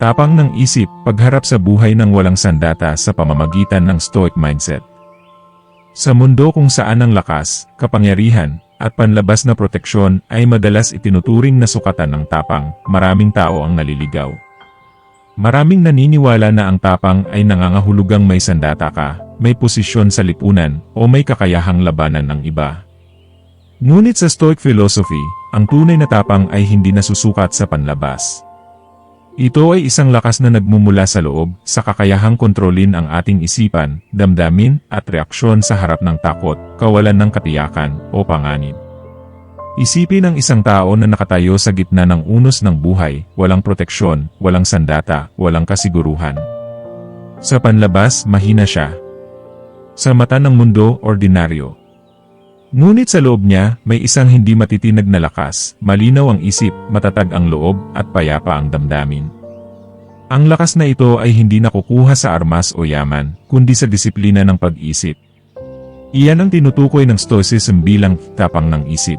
Tapang ng isip, pagharap sa buhay ng walang sandata sa pamamagitan ng stoic mindset. Sa mundo kung saan ang lakas, kapangyarihan, at panlabas na proteksyon ay madalas itinuturing na sukatan ng tapang, maraming tao ang naliligaw. Maraming naniniwala na ang tapang ay nangangahulugang may sandata ka, may posisyon sa lipunan, o may kakayahang labanan ng iba. Ngunit sa Stoic philosophy, ang tunay na tapang ay hindi nasusukat sa panlabas. Ito ay isang lakas na nagmumula sa loob, sa kakayahang kontrolin ang ating isipan, damdamin, at reaksyon sa harap ng takot, kawalan ng katiyakan, o panganib. Isipin ang isang tao na nakatayo sa gitna ng unos ng buhay, walang proteksyon, walang sandata, walang kasiguruhan. Sa panlabas, mahina siya. Sa mata ng mundo, ordinaryo. Ngunit sa loob niya, may isang hindi matitinag na lakas, malinaw ang isip, matatag ang loob, at payapa ang damdamin. Ang lakas na ito ay hindi nakukuha sa armas o yaman, kundi sa disiplina ng pag-isip. Iyan ang tinutukoy ng Stoicism bilang tapang ng isip.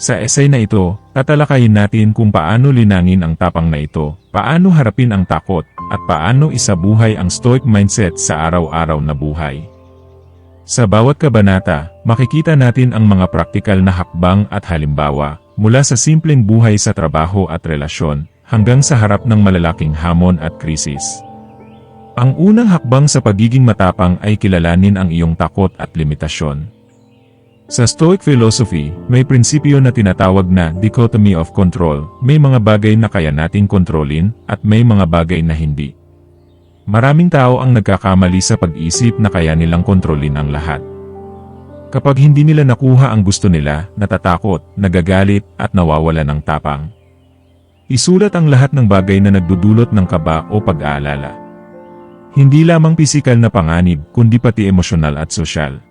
Sa essay na ito, tatalakayin natin kung paano linangin ang tapang na ito, paano harapin ang takot, at paano isabuhay ang Stoic mindset sa araw-araw na buhay. Sa bawat kabanata, makikita natin ang mga praktikal na hakbang at halimbawa, mula sa simpleng buhay sa trabaho at relasyon, hanggang sa harap ng malalaking hamon at krisis. Ang unang hakbang sa pagiging matapang ay kilalanin ang iyong takot at limitasyon. Sa Stoic philosophy, may prinsipyo na tinatawag na dichotomy of control, may mga bagay na kaya nating kontrolin, at may mga bagay na hindi. Maraming tao ang nagkakamali sa pag-isip na kaya nilang kontrolin ang lahat. Kapag hindi nila nakuha ang gusto nila, natatakot, nagagalit, at nawawala ng tapang. Isulat ang lahat ng bagay na nagdudulot ng kaba o pag-aalala. Hindi lamang pisikal na panganib, kundi pati emosyonal at sosyal.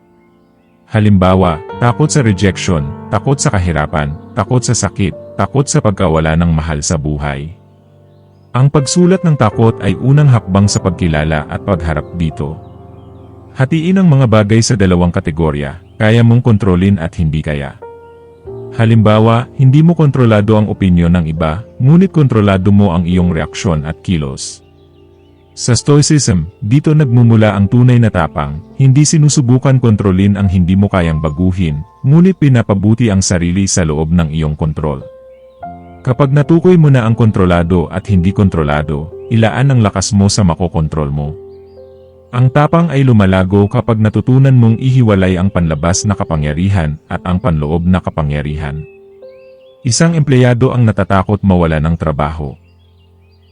Halimbawa, takot sa rejection, takot sa kahirapan, takot sa sakit, takot sa pagkawala ng mahal sa buhay. Ang pagsulat ng takot ay unang hakbang sa pagkilala at pagharap dito. Hatiin ang mga bagay sa dalawang kategorya, kaya mong kontrolin at hindi kaya. Halimbawa, hindi mo kontrolado ang opinyon ng iba, ngunit kontrolado mo ang iyong reaksyon at kilos. Sa Stoicism, dito nagmumula ang tunay na tapang, hindi sinusubukan kontrolin ang hindi mo kayang baguhin, ngunit pinapabuti ang sarili sa loob ng iyong kontrol. Kapag natukoy mo na ang kontrolado at hindi kontrolado, ilaan ang lakas mo sa makokontrol mo. Ang tapang ay lumalago kapag natutunan mong ihiwalay ang panlabas na kapangyarihan at ang panloob na kapangyarihan. Isang empleyado ang natatakot mawala ng trabaho.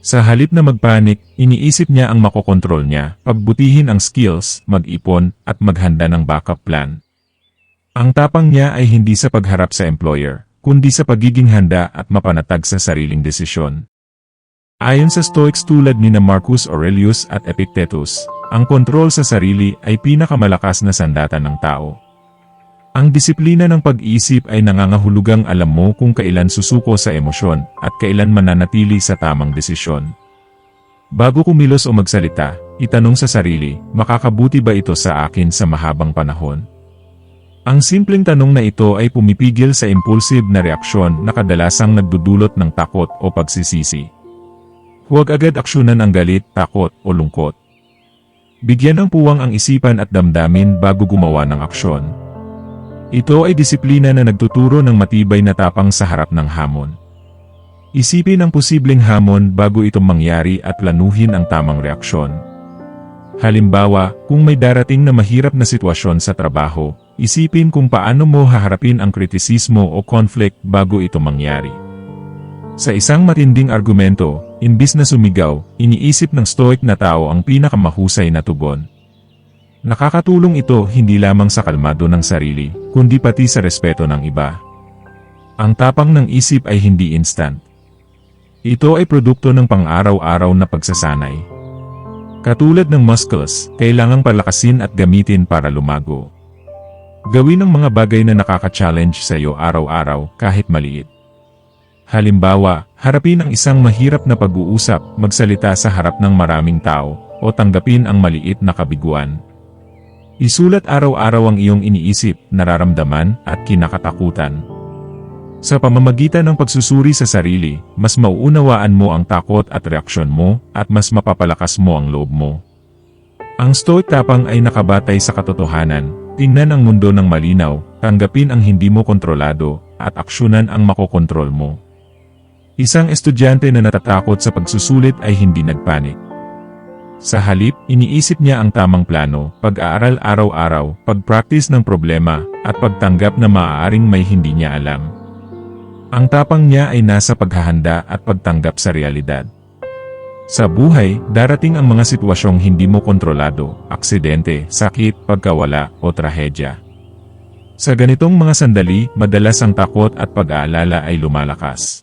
Sa halip na magpanik, iniisip niya ang makokontrol niya, pagbutihin ang skills, mag-ipon, at maghanda ng backup plan. Ang tapang niya ay hindi sa pagharap sa employer, kundi sa pagiging handa at mapanatag sa sariling desisyon. Ayon sa Stoics tulad ni na Marcus Aurelius at Epictetus, ang kontrol sa sarili ay pinakamalakas na sandata ng tao. Ang disiplina ng pag-iisip ay nangangahulugang alam mo kung kailan susuko sa emosyon at kailan mananatili sa tamang desisyon. Bago kumilos o magsalita, itanong sa sarili, makakabuti ba ito sa akin sa mahabang panahon? Ang simpleng tanong na ito ay pumipigil sa impulsive na reaksyon na kadalasang nagdudulot ng takot o pagsisisi. Huwag agad aksyonan ang galit, takot, o lungkot. Bigyan ng puwang ang isipan at damdamin bago gumawa ng aksyon. Ito ay disiplina na nagtuturo ng matibay na tapang sa harap ng hamon. Isipin ang posibleng hamon bago itong mangyari at planuhin ang tamang reaksyon. Halimbawa, kung may darating na mahirap na sitwasyon sa trabaho, isipin kung paano mo haharapin ang kritisismo o conflict bago ito mangyari. Sa isang matinding argumento, imbis na sumigaw, iniisip ng stoic na tao ang pinakamahusay na tugon. Nakakatulong ito hindi lamang sa kalmado ng sarili, kundi pati sa respeto ng iba. Ang tapang ng isip ay hindi instant. Ito ay produkto ng pang-araw-araw na pagsasanay. Katulad ng muscles, kailangang palakasin at gamitin para lumago. Gawin ang mga bagay na nakaka-challenge sa iyo araw-araw kahit maliit. Halimbawa, harapin ang isang mahirap na pag-uusap, magsalita sa harap ng maraming tao, o tanggapin ang maliit na kabiguan. Isulat araw-araw ang iyong iniisip, nararamdaman, at kinakatakutan. Sa pamamagitan ng pagsusuri sa sarili, mas mauunawaan mo ang takot at reaksyon mo, at mas mapapalakas mo ang loob mo. Ang stoic tapang ay nakabatay sa katotohanan, tingnan ang mundo ng malinaw, tanggapin ang hindi mo kontrolado, at aksyonan ang makokontrol mo. Isang estudyante na natatakot sa pagsusulit ay hindi nagpanik. Sa halip, iniisip niya ang tamang plano, pag-aaral araw-araw, pag-practice ng problema, at pagtanggap na maaaring may hindi niya alam. Ang tapang niya ay nasa paghahanda at pagtanggap sa realidad. Sa buhay, darating ang mga sitwasyong hindi mo kontrolado, aksidente, sakit, pagkawala, o trahedya. Sa ganitong mga sandali, madalas ang takot at pag-aalala ay lumalakas.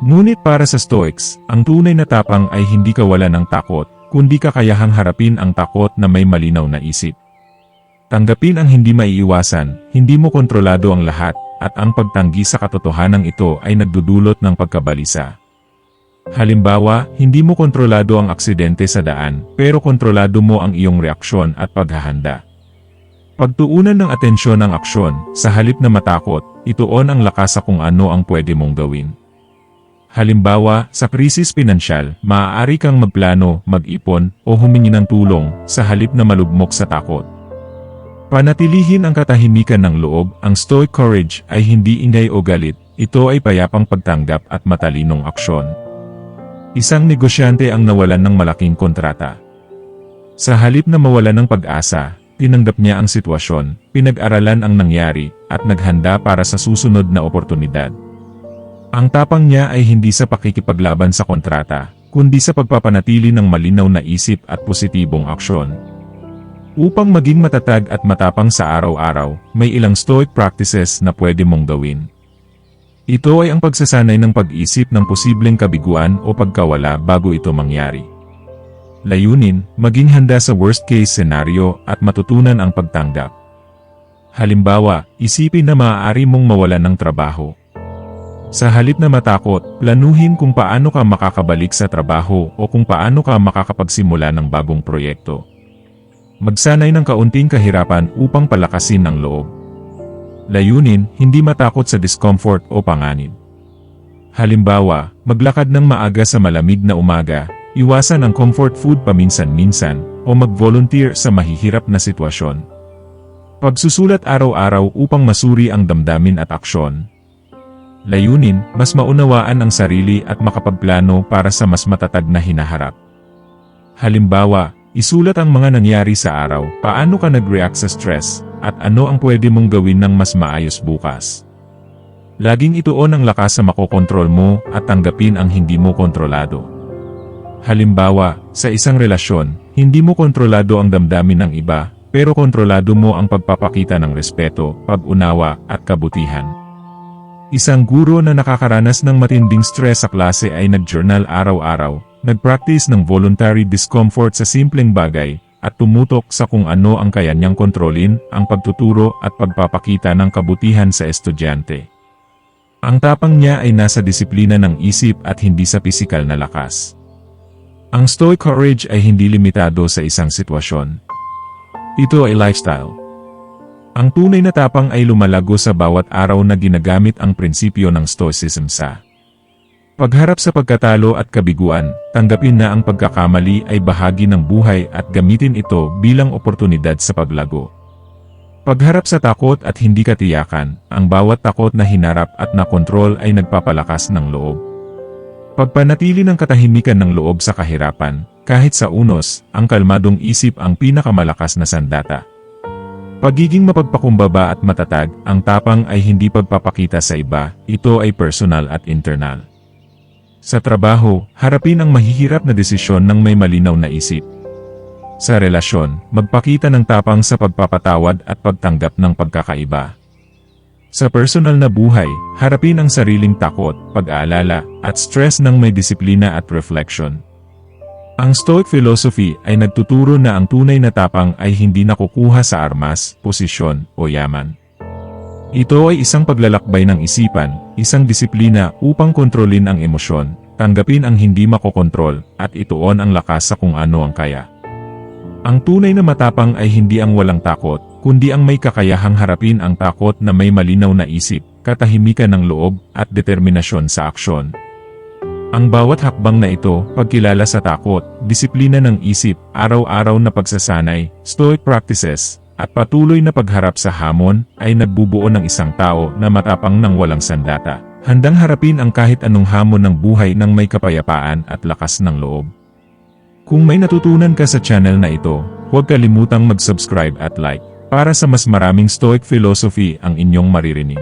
Ngunit para sa Stoics, ang tunay na tapang ay hindi kawalan ng takot, kundi kakayahang harapin ang takot na may malinaw na isip. Tanggapin ang hindi maiiwasan, hindi mo kontrolado ang lahat, at ang pagtanggi sa katotohanan ito ay nagdudulot ng pagkabalisa. Halimbawa, hindi mo kontrolado ang aksidente sa daan, pero kontrolado mo ang iyong reaksyon at paghahanda. Pagtuunan ng atensyon ang aksyon, sa halip na matakot, ituon ang lakas sa kung ano ang pwede mong gawin. Halimbawa, sa krisis pinansyal, maaari kang magplano, mag-ipon, o humingi ng tulong, sa halip na malugmok sa takot. Panatilihin ang katahimikan ng loob, ang stoic courage ay hindi ingay o galit, ito ay payapang pagtanggap at matalinong aksyon. Isang negosyante ang nawalan ng malaking kontrata. Sa halip na mawalan ng pag-asa, tinanggap niya ang sitwasyon, pinag-aralan ang nangyari, at naghanda para sa susunod na oportunidad. Ang tapang niya ay hindi sa pakikipaglaban sa kontrata, kundi sa pagpapanatili ng malinaw na isip at positibong aksyon. Upang maging matatag at matapang sa araw-araw, may ilang stoic practices na pwede mong gawin. Ito ay ang pagsasanay ng pag-isip ng posibleng kabiguan o pagkawala bago ito mangyari. Layunin, maging handa sa worst-case scenario at matutunan ang pagtanggap. Halimbawa, isipin na maaari mong mawalan ng trabaho. Sa halip na matakot, planuhin kung paano ka makakabalik sa trabaho o kung paano ka makakapagsimula ng bagong proyekto. Magsanay ng kaunting kahirapan upang palakasin ang loob. Layunin, hindi matakot sa discomfort o panganib. Halimbawa, maglakad ng maaga sa malamig na umaga, iwasan ang comfort food paminsan-minsan, o mag-volunteer sa mahihirap na sitwasyon. Pagsusulat araw-araw upang masuri ang damdamin at aksyon. Layunin, mas maunawaan ang sarili at makapagplano para sa mas matatag na hinaharap. Halimbawa, isulat ang mga nangyari sa araw, paano ka nag-react sa stress, at ano ang pwede mong gawin ng mas maayos bukas. Laging ituon ang lakas sa makokontrol mo at tanggapin ang hindi mo kontrolado. Halimbawa, sa isang relasyon, hindi mo kontrolado ang damdamin ng iba, pero kontrolado mo ang pagpapakita ng respeto, pag-unawa, at kabutihan. Isang guro na nakakaranas ng matinding stress sa klase ay nag-journal araw-araw, nag-practice ng voluntary discomfort sa simpleng bagay, at tumutok sa kung ano ang kaya niyang kontrolin, ang pagtuturo at pagpapakita ng kabutihan sa estudyante. Ang tapang niya ay nasa disiplina ng isip at hindi sa pisikal na lakas. Ang stoic courage ay hindi limitado sa isang sitwasyon. Ito ay lifestyle. Ang tunay na tapang ay lumalago sa bawat araw na ginagamit ang prinsipyo ng stoicism sa Pagharap sa pagkatalo at kabiguan, tanggapin na ang pagkakamali ay bahagi ng buhay at gamitin ito bilang oportunidad sa paglago. Pagharap sa takot at hindi katiyakan, ang bawat takot na hinarap at nakontrol ay nagpapalakas ng loob. Pagpanatili ng katahimikan ng loob sa kahirapan, kahit sa unos, ang kalmadong isip ang pinakamalakas na sandata. Pagiging mapagpakumbaba at matatag, ang tapang ay hindi pagpapakita sa iba, ito ay personal at internal. Sa trabaho, harapin ang mahihirap na desisyon ng may malinaw na isip. Sa relasyon, magpakita ng tapang sa pagpapatawad at pagtanggap ng pagkakaiba. Sa personal na buhay, harapin ang sariling takot, pag-aalala, at stress ng may disiplina at reflection. Ang Stoic philosophy ay nagtuturo na ang tunay na tapang ay hindi nakukuha sa armas, posisyon, o yaman. Ito ay isang paglalakbay ng isipan, isang disiplina upang kontrolin ang emosyon, tanggapin ang hindi makokontrol, at ituon ang lakas sa kung ano ang kaya. Ang tunay na matapang ay hindi ang walang takot, kundi ang may kakayahang harapin ang takot na may malinaw na isip, katahimikan ng loob, at determinasyon sa aksyon. Ang bawat hakbang na ito, pagkilala sa takot, disiplina ng isip, araw-araw na pagsasanay, stoic practices, at patuloy na pagharap sa hamon, ay nagbubuo ng isang tao na matapang ng walang sandata. Handang harapin ang kahit anong hamon ng buhay ng may kapayapaan at lakas ng loob. Kung may natutunan ka sa channel na ito, huwag kalimutang mag-subscribe at like, para sa mas maraming stoic philosophy ang inyong maririnig.